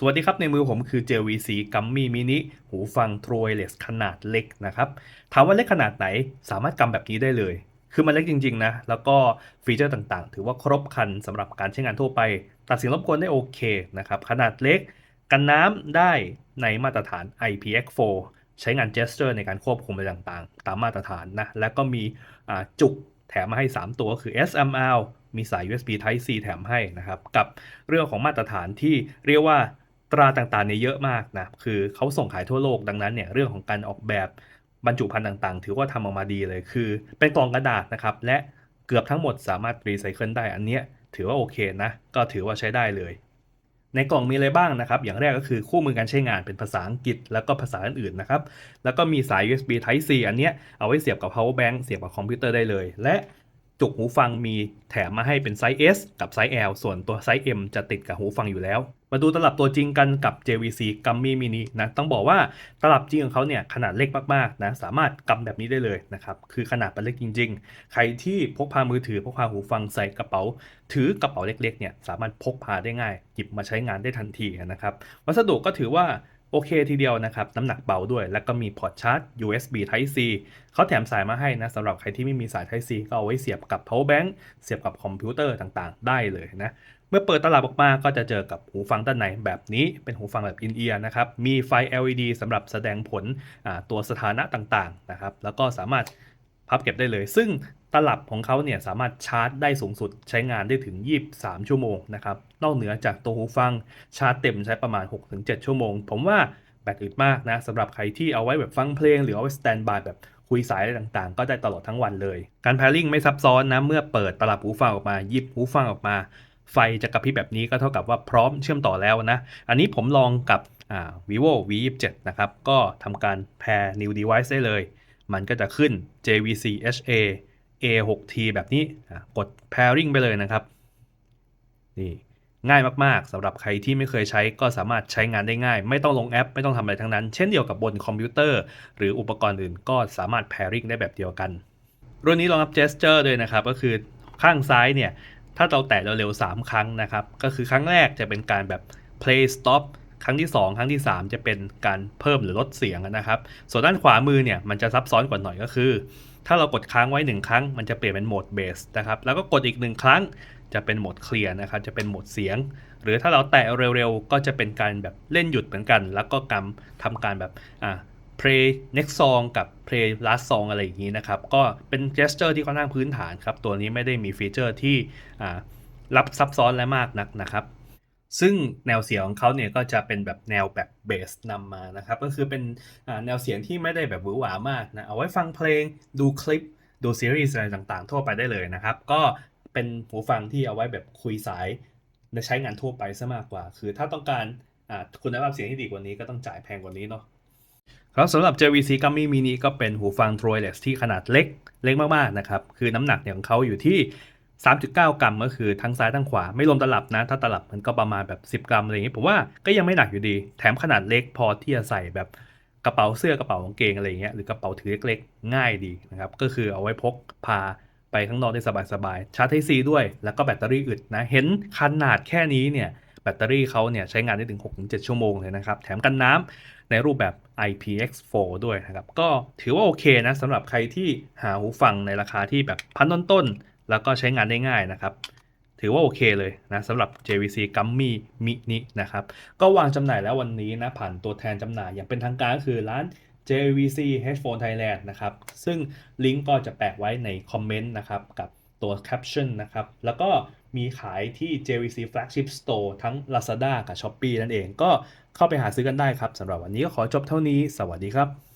สวัสดีครับในมือผมคือ JVC Gummy Mini หูฟัง True Wireless ขนาดเล็กนะครับถามว่าเล็กขนาดไหนสามารถกำแบบนี้ได้เลย คือมันเล็กจริง ๆ นะ แล้วก็ฟีเจอร์ต่างๆ ถือว่าครบครันสำหรับการใช้งานทั่วไป ตัดเสียงรบกวนได้โอเคนะครับขนาดเล็ก กันน้ำได้ในมาตรฐาน IPX4 ใช้งาน gesture ในการควบคุมอะไรต่างๆ ตามมาตรฐานนะ และก็มีจุกแถมมาให้ 3 ตัวคือ SML มีสาย USB Type C แถมให้นะครับ กับเรื่องของมาตรฐานที่เรียกว่า ตราต่างๆเนี่ยเยอะมากนะคือเขาส่งขายทั่วโลกดังนั้นเนี่ยเรื่องของการออกแบบบรรจุภัณฑ์ต่างๆ ถือว่าทำออกมาดีเลยคือ เป็นกล่องกระดาษนะครับและเกือบทั้งหมดสามารถรีไซเคิลได้อันเนี้ยถือว่าโอเคนะก็ถือว่าใช้ได้เลย ในกล่องมีอะไรบ้างนะครับ อย่างแรกก็คือคู่มือการใช้งานเป็นภาษาอังกฤษ แล้วก็ภาษาอื่นๆนะครับแล้วก็มีสาย USB Type C อันเนี้ยเอาไว้เสียบกับ power bank เสียบกับคอมพิวเตอร์ได้เลย และจุกหูฟังมีแถมมาให้เป็นไซส์ S กับไซส์ L ส่วนตัวไซส์ M จะติดกับหูฟังอยู่แล้ว มาดูตลับตัวจริงกันกับ JVC Gummy Mini นะต้องบอกว่าตลับจริงของเขาเนี่ยขนาดเล็กมากๆนะสามารถกำแบบนี้ได้เลยนะครับคือขนาดเป็นเล็กจริง ๆ ใครที่พกพามือถือพกพาหูฟังใส่กระเป๋า ถือกระเป๋าเล็กๆเนี่ยสามารถพกพาได้ง่าย หยิบมาใช้งานได้ทันทีนะครับ วัสดุก็ถือว่า โอเคทีเดียวนะครับ น้ำหนักเบาด้วย แล้วก็มีพอร์ตชาร์จ USB Type C เขาแถมสายมาให้นะสำหรับใครที่ไม่มีสาย Type C ก็เอาไว้เสียบกับ power bank เสียบกับคอมพิวเตอร์ต่างๆ ได้เลยนะ เมื่อเปิดตลับออกมาก็จะเจอกับหูฟังด้านในแบบนี้เป็นหูฟังแบบอินเอียร์นะครับ มีไฟ LED สำหรับแสดงผลตัวสถานะต่างๆนะครับ แล้วก็สามารถ พับเก็บได้เลย ซึ่งตลับของเขาเนี่ยสามารถชาร์จได้สูงสุดใช้งานได้ถึง 23 ชั่วโมงนะครับ นอกเหนือจากตัวหูฟังชาร์จเต็มใช้ประมาณ 6-7 ชั่วโมง ผมว่าแบตอึดมากนะสำหรับใครที่เอาไว้แบบฟังเพลง หรือเอาไว้สแตนบายแบบคุยสายอะไรต่างๆ ก็ได้ตลอดทั้งวันเลย การแพริ่งไม่ซับซ้อนนะเมื่อเปิดตลับหูฟังออกมาหยิบหูฟังออกมา ไฟจะกระพริบแบบนี้ก็เท่ากับว่าพร้อมเชื่อมต่อแล้วนะ อันนี้ผมลองกับ vivo v 2 7นะครับก็ทำการ pair new device ได้เลย มันก็จะขึ้น JVC HA A6T แบบนี้กด pairing ไปเลยนะครับนี่ง่ายมากๆสำหรับใครที่ไม่เคยใช้ก็สามารถใช้งานได้ง่าย ไม่ต้องลงแอป ไม่ต้องทำอะไรทั้งนั้น เช่นเดียวกับบนคอมพิวเตอร์ หรืออุปกรณ์อื่นก็สามารถ pairing ได้แบบเดียวกัน รุ่นนี้รองรับ gesture ด้วยนะครับ ก็คือข้างซ้ายเนี่ย ถ้าเราแตะเร็วๆ3 ครั้งนะครับ ก็คือครั้งแรกจะเป็นการแบบ play stop รั้งที่ 2 ครั้งที่ 3 จะเป็นการเพิ่มหรือลดเสียงนะครับ ส่วนด้านขวามือเนี่ยมันจะซับซ้อนกว่าหน่อยก็คือ ถ้าเรากดค้างไว้ 1 ครั้ง มันจะเปลี่ยนเป็นโหมดเบสนะครับแล้วก็กดอีก 1 ครั้งจะเป็นโหมดเคลียร์นะครับจะเป็นโหมดเสียง หรือถ้าเราแตะเร็วๆ ก็จะเป็นการแบบเล่นหยุดเหมือนกัน แล้วก็กำทำการแบบอ่า play next song กับ play last song อะไรอย่างนี้นะครับ ก็เป็น gesture ที่ค่อนข้างพื้นฐานครับ ตัวนี้ไม่ได้มีฟีเจอร์ที่อ่ารับซับซ้อนและมากนักนะครับ ซึ่งแนวเสียงของเขาเนี่ยก็จะเป็นแบบแนวแบบเบสนำมานะครับ ก็คือเป็นแนวเสียงที่ไม่ได้แบบหวือหวามากนะ เอาไว้ฟังเพลงดูคลิปดูซีรีส์อะไรต่างๆ ทั่วไปได้เลยนะครับ ก็เป็นหูฟังที่เอาไว้แบบคุยสายในใช้งานทั่วไปซะมากกว่า คือถ้าต้องการคุณภาพเสียงที่ดีกว่านี้ก็ต้องจ่ายแพงกว่านี้เนาะครับสำหรับ JVC Gummy Mini ก็เป็นหูฟัง True Wireless ที่ขนาดเล็กเล็กมากๆนะครับ คือน้ำหนักเนี่ยของเขาอยู่ที่ 3.9 กรัมก็คือทั้งซ้ายทั้งขวาไม่รวมตลับนะ ถ้าตลับมันก็ประมาณแบบ 10 กรัมอะไรอย่างนี้ผมว่าก็ยังไม่หนักอยู่ดี แถมขนาดเล็กพอที่จะใส่แบบกระเป๋าเสื้อกระเป๋ากางเกงอะไรอย่างเงี้ยหรือกระเป๋าถือเล็กๆ ง่ายดีนะครับ ก็คือเอาไว้พกพาไปข้างนอกได้สบายๆ ชาร์จไทซีด้วย แล้วก็แบตเตอรี่อึดนะ เห็นขนาดแค่นี้เนี่ยแบตเตอรี่เขาเนี่ยใช้งานได้ถึง 6-7 ชั่วโมงเลยนะครับ แถมกันน้ำในรูปแบบ IPX4 ด้วยนะครับ ก็ถือว่าโอเคนะสำหรับใครที่หาหูฟังในราคาที่แบบพันต้นๆ แล้วก็ใช้งานได้ง่ายนะครับ ถือว่าโอเคเลยนะสำหรับ JVC Gummy Mini นะครับ ก็วางจำหน่ายแล้ววันนี้นะผ่านตัวแทนจำหน่ายอย่างเป็นทางการก็คือร้าน JVC Headphone Thailand นะครับ ซึ่งลิงก์ก็จะแปะไว้ในคอมเมนต์นะครับ กับตัว caption นะครับ แล้วก็มีขายที่ JVC Flagship Store ทั้ง Lazada กับ Shopee นั่นเอง ก็เข้าไปหาซื้อกันได้ครับสำหรับวันนี้ก็ขอจบเท่านี้ สวัสดีครับ